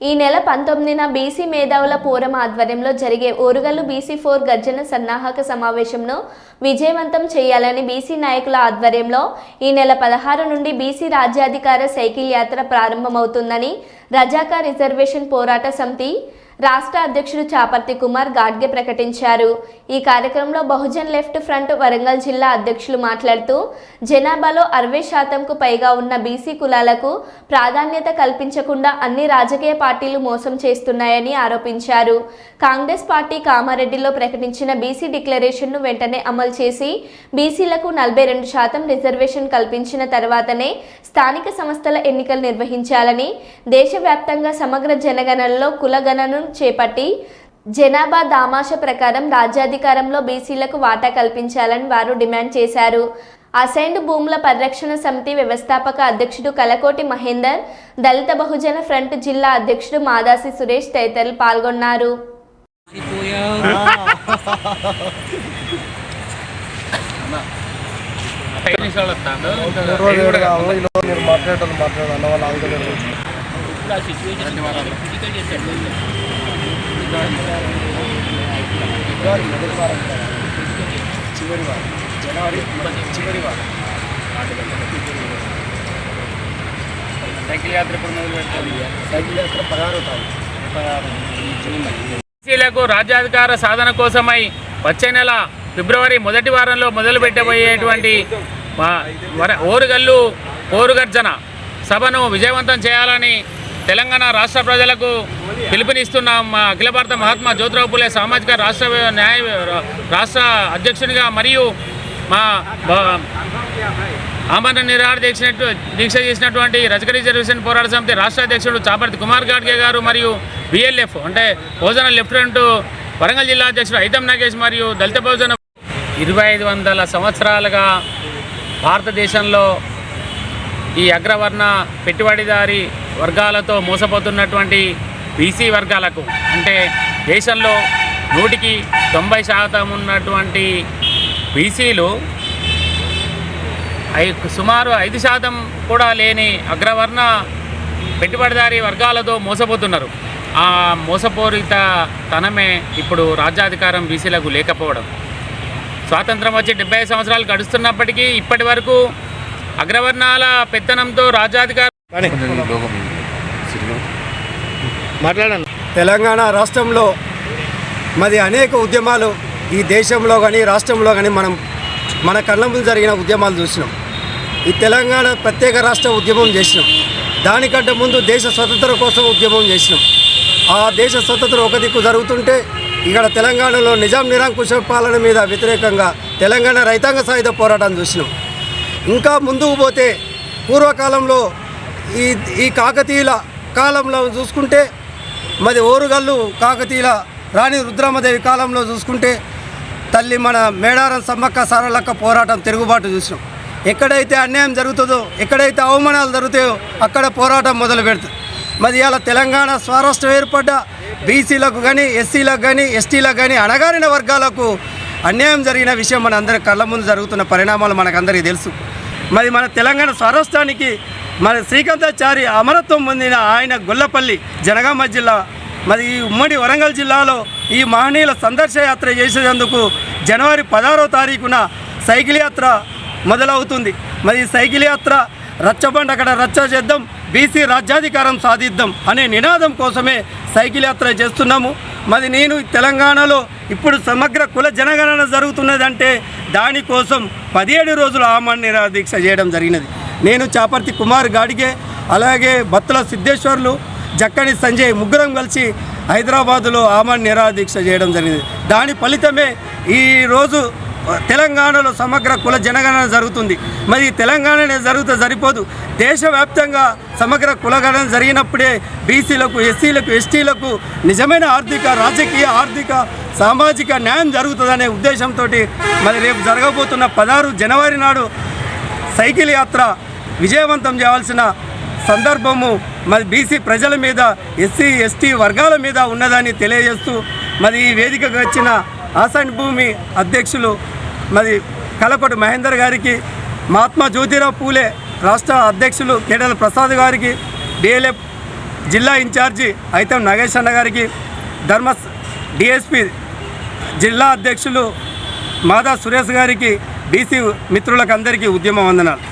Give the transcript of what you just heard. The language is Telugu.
ఈ నెల పంతొమ్మిదిన బీసీ మేధావుల ఫోరం ఆధ్వర్యంలో జరిగే ఓరుగల్లు బీసీ ఫోర్ గర్జన సన్నాహక సమావేశంను విజయవంతం చేయాలని బీసీ నాయకుల ఆధ్వర్యంలో ఈ నెల పదహారు నుండి బీసీ రాజ్యాధికార సైకిల్ యాత్ర ప్రారంభమవుతుందని రజాకా రిజర్వేషన్ పోరాట సమితి రాష్ట్ర అధ్యక్షుడు చాపర్తి కుమార్ గాడ్గే ప్రకటించారు. ఈ కార్యక్రమంలో బహుజన్ లెఫ్ట్ ఫ్రంట్ వరంగల్ జిల్లా అధ్యక్షులు మాట్లాడుతూ జనాభాలో అరవై శాతంకు పైగా ఉన్న బీసీ కులాలకు ప్రాధాన్యత కల్పించకుండా అన్ని రాజకీయ పార్టీలు మోసం చేస్తున్నాయని ఆరోపించారు. కాంగ్రెస్ పార్టీ కామారెడ్డిలో ప్రకటించిన బీసీ డిక్లరేషన్ను వెంటనే అమలు చేసి బీసీలకు నలభై రెండు శాతం రిజర్వేషన్ కల్పించిన తర్వాతనే స్థానిక సంస్థల ఎన్నికలు నిర్వహించాలని దేశవ్యాప్తంగా సమగ్ర జనగణనలో కులగణను చేపట్టి జనాభా దామాష ప్రకారం రాజ్యాధికారంలో బీసీలకు వాటా కల్పించాలని వారు డిమాండ్ చేశారు. అసైన్డ్ భూముల పరిరక్షణ సమితి వ్యవస్థాపక అధ్యక్షుడు కలకోటి మహేందర్ దళిత బహుజన ఫ్రంట్ జిల్లా అధ్యక్షుడు మాదాసి సురేష్ తదితరులు పాల్గొన్నారు. మాట్లాడాలి ఫిబ్రవరి మొదటి వారం చివరి వారం జనవరి చివరి వారం సైకిల్ యాత్ర ఇప్పుడు మొదలు పెట్టాలి సైకిల్ యాత్ర పదహారో తారీఖు బీసీలకు రాజ్యాధికార సాధన కోసమై వచ్చే నెల ఫిబ్రవరి మొదటి వారంలో మొదలు పెట్టబోయేటువంటి ఓరుగల్లు ఓరుగర్జన సభను విజయవంతం చేయాలని తెలంగాణ రాష్ట్ర ప్రజలకు పిలుపునిస్తున్నాం. మా అఖిల భారత మహాత్మా జ్యోతిరావు పులే సామాజిక రాష్ట్ర న్యాయ రాష్ట్ర అధ్యక్షునిగా మరియు మా ఆమరణ నిరాహార దీక్ష దీక్ష చేసినటువంటి రజక రిజర్వేషన్ పోరాట సమితి రాష్ట్ర అధ్యక్షుడు చాపర్తి కుమార్ గాడ్గే గారు మరియు బిఎల్ఎఫ్ అంటే బహుజన లెఫ్టినెంట్ వరంగల్ జిల్లా అధ్యక్షుడు ఐతం నాగేష్ మరియు దళిత బహుజన ఇరవై ఐదు వందల సంవత్సరాలుగా భారతదేశంలో ఈ అగ్రవర్ణ పెట్టుబడిదారి వర్గాలతో మోసపోతున్నటువంటి బీసీ వర్గాలకు అంటే దేశంలో నూటికి తొంభై శాతం ఉన్నటువంటి బీసీలు ఐ- సుమారు ఐదు శాతం కూడా లేని అగ్రవర్ణ పెట్టుబడిదారీ వర్గాలతో మోసపోతున్నారు. ఆ మోసపూరిత తనమే ఇప్పుడు రాజ్యాధికారం బీసీలకు లేకపోవడం. స్వాతంత్రం వచ్చి డెబ్బై సంవత్సరాలు గడుస్తున్నప్పటికీ ఇప్పటి వరకు అగ్రవర్ణాల పెత్తనంతో రాజ్యాధికారం మాట్లాడండి. తెలంగాణ రాష్ట్రంలో మరి అనేక ఉద్యమాలు ఈ దేశంలో కానీ రాష్ట్రంలో కానీ మనం మన కళ్ళ ముందు జరిగిన ఉద్యమాలు చూసినాం. ఈ తెలంగాణ ప్రత్యేక రాష్ట్ర ఉద్యమం చేసినాం. దానికంటే ముందు దేశ స్వతంత్రం కోసం ఉద్యమం చేసినాం. ఆ దేశ స్వతంత్రం ఒక దిక్కు జరుగుతుంటే ఇక్కడ తెలంగాణలో నిజాం నిరంకుశ పాలన మీద వ్యతిరేకంగా తెలంగాణ రైతాంగ సాయుధ పోరాటం చూసినాం. ఇంకా ముందుకు పోతే పూర్వకాలంలో ఈ ఈ కాకతీయుల కాలంలో చూసుకుంటే మరి ఓరుగల్లు కాకతీయుల రాణి రుద్రమ్మదేవి కాలంలో చూసుకుంటే తల్లి మన మేడారం సమ్మక్క సారలక్క పోరాటం తిరుగుబాటు చూసినాం. ఎక్కడైతే అన్యాయం జరుగుతుందో ఎక్కడైతే అవమానాలు జరుగుతాయో అక్కడ పోరాటం మొదలు పెడుతుంది మరి ఇలా తెలంగాణ స్వరాష్ట్రం ఏర్పడ్డ బీసీలకు కానీ ఎస్సీలకు కానీ ఎస్టీలకు కానీ అణగారిన వర్గాలకు అన్యాయం జరిగిన విషయం మన అందరి కళ్ళ ముందు జరుగుతున్న పరిణామాలు మనకందరికీ తెలుసు. మరి మన తెలంగాణ స్వరాష్ట్రానికి మన శ్రీకాంతాచారి అమరత్వం పొందిన ఆయన గొల్లపల్లి జనగామ జిల్లా. మరి ఈ ఉమ్మడి వరంగల్ జిల్లాలో ఈ మహనీయుల సందర్శ యాత్ర చేసేందుకు జనవరి పదహారో తారీఖున సైకిల్ యాత్ర మొదలవుతుంది. మరి సైకిల్ యాత్ర రచ్చబండ అక్కడ రచ్చ చేద్దాం బీసీ రాజ్యాధికారం సాధిద్దాం అనే నినాదం కోసమే సైకిల్ యాత్ర చేస్తున్నాము. మరి నేను తెలంగాణలో ఇప్పుడు సమగ్ర కుల జనగణన జరుగుతున్నదంటే దానికోసం పదిహేడు రోజులు ఆమరణ దీక్ష చేయడం జరిగినది. నేను చాపర్తి కుమార్ గాడిగే అలాగే బత్తుల సిద్ధేశ్వర్లు జక్కని సంజయ్ ముగ్గురం కలిసి హైదరాబాదులో ఆమరణ నిరాదీక్ష చేయడం జరిగింది. దాని ఫలితమే ఈరోజు తెలంగాణలో సమగ్ర కుల జనగణన జరుగుతుంది. మరి తెలంగాణనే జరిగితే సరిపోదు. దేశవ్యాప్తంగా సమగ్ర కులగణన జరిగినప్పుడే బీసీలకు ఎస్సీలకు ఎస్టీలకు నిజమైన ఆర్థిక రాజకీయ ఆర్థిక సామాజిక న్యాయం జరుగుతుందనే ఉద్దేశంతో మరి రేపు జరగబోతున్న పదహారు జనవరి నాడు సైకిల్ యాత్ర విజయవంతం చేయాల్సిన సందర్భము మరి బీసీ ప్రజల మీద ఎస్సీ ఎస్టీ వర్గాల మీద ఉన్నదని తెలియజేస్తూ మరి ఈ వేదికకు వచ్చిన ఆసాన్ భూమి అధ్యక్షులు మరి కలకొట మహేందర్ గారికి మహాత్మా జ్యోతిరావు పూలే రాష్ట్ర అధ్యక్షులు కేడల ప్రసాద్ గారికి డిఎల్ఎఫ్ జిల్లా ఇన్ఛార్జి ఐతం నగేష్ అన్న గారికి ధర్మ డిఎస్పి జిల్లా అధ్యక్షులు మాదా సురేష్ గారికి బీసీ మిత్రులకు అందరికీ ఉద్యమ వందనాలు.